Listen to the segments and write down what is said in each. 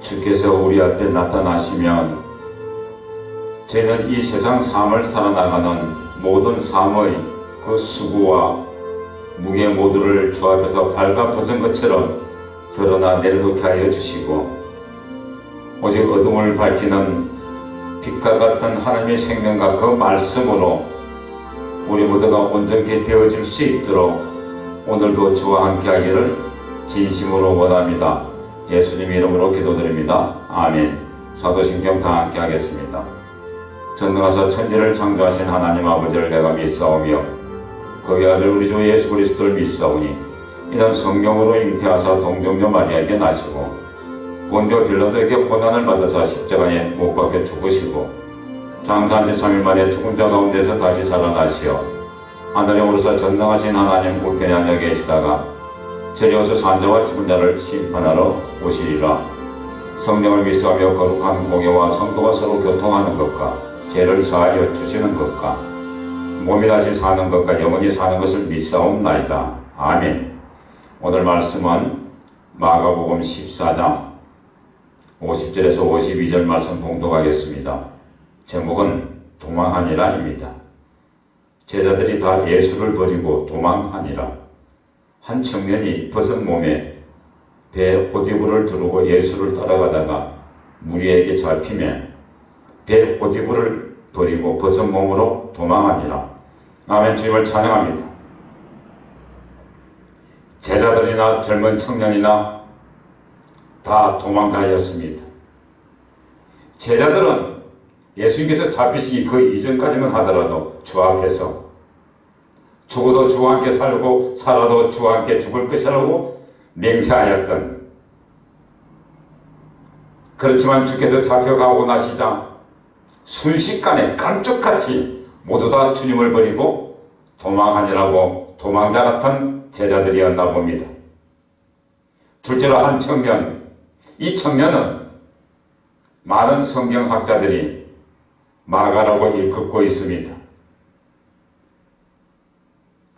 주께서 우리 앞에 나타나시면 저희는 이 세상 삶을 살아나가는 모든 삶의 그 수고와 무게 모두를 주 앞에서 발가 벗은 것처럼 드러나 내려놓게 하여 주시고 오직 어둠을 밝히는 빛과 같은 하나님의 생명과 그 말씀으로 우리 모두가 온전케 되어질 수 있도록 오늘도 주와 함께 하기를 진심으로 원합니다. 예수님 이름으로 기도드립니다. 아멘. 사도신경 다 함께 하겠습니다. 전능하사 천지를 창조하신 하나님 아버지를 내가 믿사오며 그의 아들 우리 주 예수 그리스도를 믿사오니 이는 성령으로 잉태하사 동정녀 마리아에게 나시고 본교 빌라도에게 고난을 받아사 십자가에 못 박혀 죽으시고 장사한 지 3일 만에 죽은 자 가운데서 다시 살아나시어 하늘에 오르사 전능하신 하나님 우편에 앉아 계시다가 저리어서 산자와 죽은 자를 심판하러 오시리라 성령을 믿사하며 거룩한 공예와 성도가 서로 교통하는 것과 죄를 사하여 주시는 것과 몸이 다시 사는 것과 영원히 사는 것을 믿사옵나이다. 아멘 오늘 말씀은 마가복음 14장 50절에서 52절 말씀 봉독하겠습니다. 제목은 도망하니라입니다. 제자들이 다 예수를 버리고 도망하니라. 한 청년이 벗은 몸에 배 호디부를 두르고 예수를 따라가다가 무리에게 잡히면 배 호디부를 버리고 벗은 몸으로 도망하니라. 아멘 주님을 찬양합니다. 제자들이나 젊은 청년이나 다 도망다녔습니다. 제자들은 예수님께서 잡히시기 그 이전까지만 하더라도 주 앞에서 죽어도 주와 함께 살고 살아도 주와 함께 죽을 것이라고 맹세하였던 그렇지만 주께서 잡혀가고 나시자 순식간에 깜짝같이 모두 다 주님을 버리고 도망하니라고 도망자 같은 제자들이었나 봅니다. 둘째로 한 청년, 이 청년은 많은 성경학자들이 마가라고 일컫고 있습니다.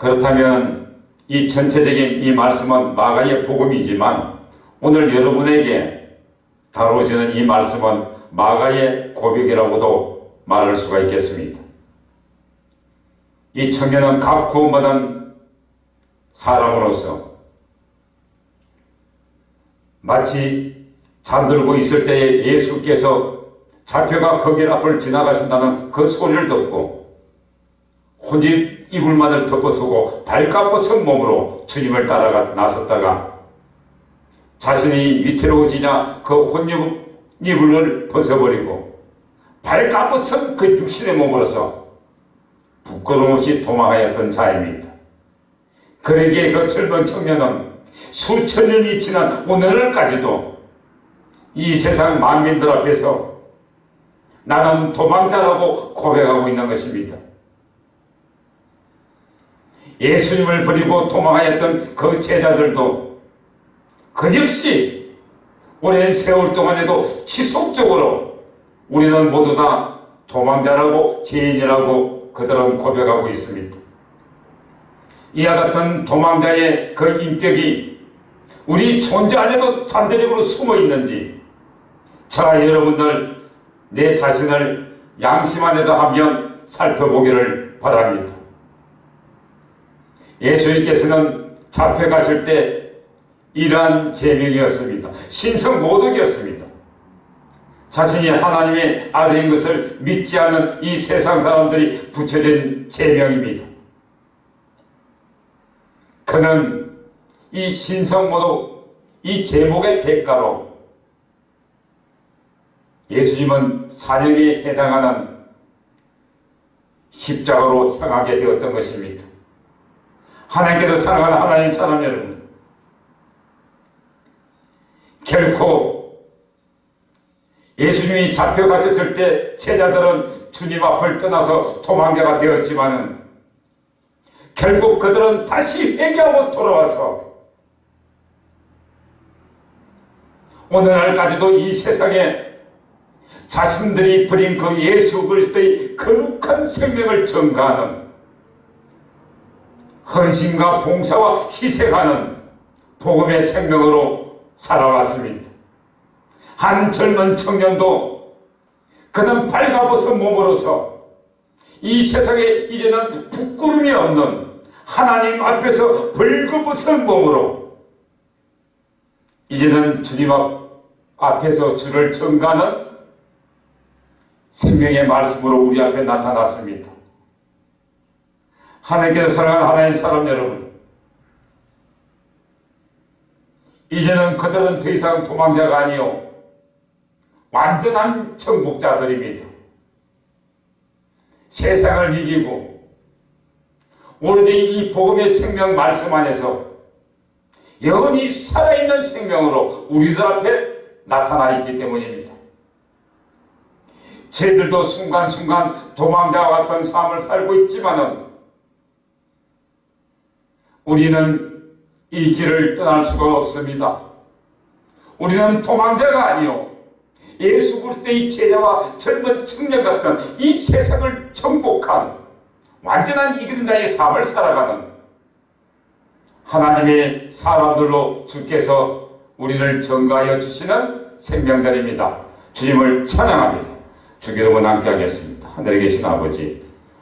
그렇다면 이 전체적인 이 말씀은 마가의 복음이지만 오늘 여러분에게 다루어지는 이 말씀은 마가의 고백이라고도 말할 수가 있겠습니다. 이 청년은 각 구원받은 사람으로서 마치 잠들고 있을 때에 예수께서 잡혀가 거길 앞을 지나가신다는 그 소리를 듣고 혼집 이불만을 덮어쓰고 발가벗은 몸으로 주님을 따라가 나섰다가 자신이 위태로워지자 그 혼이불을 벗어버리고 발가벗은 그 육신의 몸으로서 부끄러움 없이 도망하였던 자입니다. 그러기에 그 젊은 청년은 수천 년이 지난 오늘까지도 이 세상 만민들 앞에서 나는 도망자라고 고백하고 있는 것입니다. 예수님을 버리고 도망하였던 그 제자들도 그 역시 오랜 세월 동안에도 지속적으로 우리는 모두 다 도망자라고 죄인이라고 그들은 고백하고 있습니다. 이와 같은 도망자의 그 인격이 우리 존재 안에도 잠재적으로 숨어 있는지 저와 여러분들 내 자신을 양심 안에서 한번 살펴보기를 바랍니다. 예수님께서는 잡혀가실 때 이러한 제명이었습니다. 신성 모독이었습니다. 자신이 하나님의 아들인 것을 믿지 않은 이 세상 사람들이 붙여진 제명입니다. 그는 이 신성 모독, 이 제목의 대가로 예수님은 사형에 해당하는 십자가로 향하게 되었던 것입니다. 하나님께서 사랑하는 하나님 사람 여러분, 결코 예수님이 잡혀가셨을 때 제자들은 주님 앞을 떠나서 도망자가 되었지만은 결국 그들은 다시 회개하고 돌아와서 오늘날까지도 이 세상에 자신들이 버린 그 예수 그리스도의 거룩한 생명을 전가하는 헌신과 봉사와 희생하는 복음의 생명으로 살아왔습니다. 한 젊은 청년도 그는 발가벗은 몸으로서 이 세상에 이제는 부끄름이 없는 하나님 앞에서 벌거벗은 몸으로 이제는 주님 앞, 앞에서 주를 청가하는 생명의 말씀으로 우리 앞에 나타났습니다. 하나님께서 사랑하는 하나님 사람 여러분 이제는 그들은 더 이상 도망자가 아니요 완전한 정복자들입니다. 세상을 이기고 오로지 이 복음의 생명 말씀 안에서 영원히 살아있는 생명으로 우리들 앞에 나타나 있기 때문입니다. 저희들도 순간순간 도망자와 같은 삶을 살고 있지만은 우리는 이 길을 떠날 수가 없습니다. 우리는 도망자가 아니요 예수 그리스도의 제자와 젊은 청년 같은 이 세상을 정복한 완전한 이기는 자의 삶을 살아가는 하나님의 사람들로 주께서 우리를 정가하여 주시는 생명들입니다. 주님을 찬양합니다. 주기도문 함께 하겠습니다. 하늘에 계신 아버지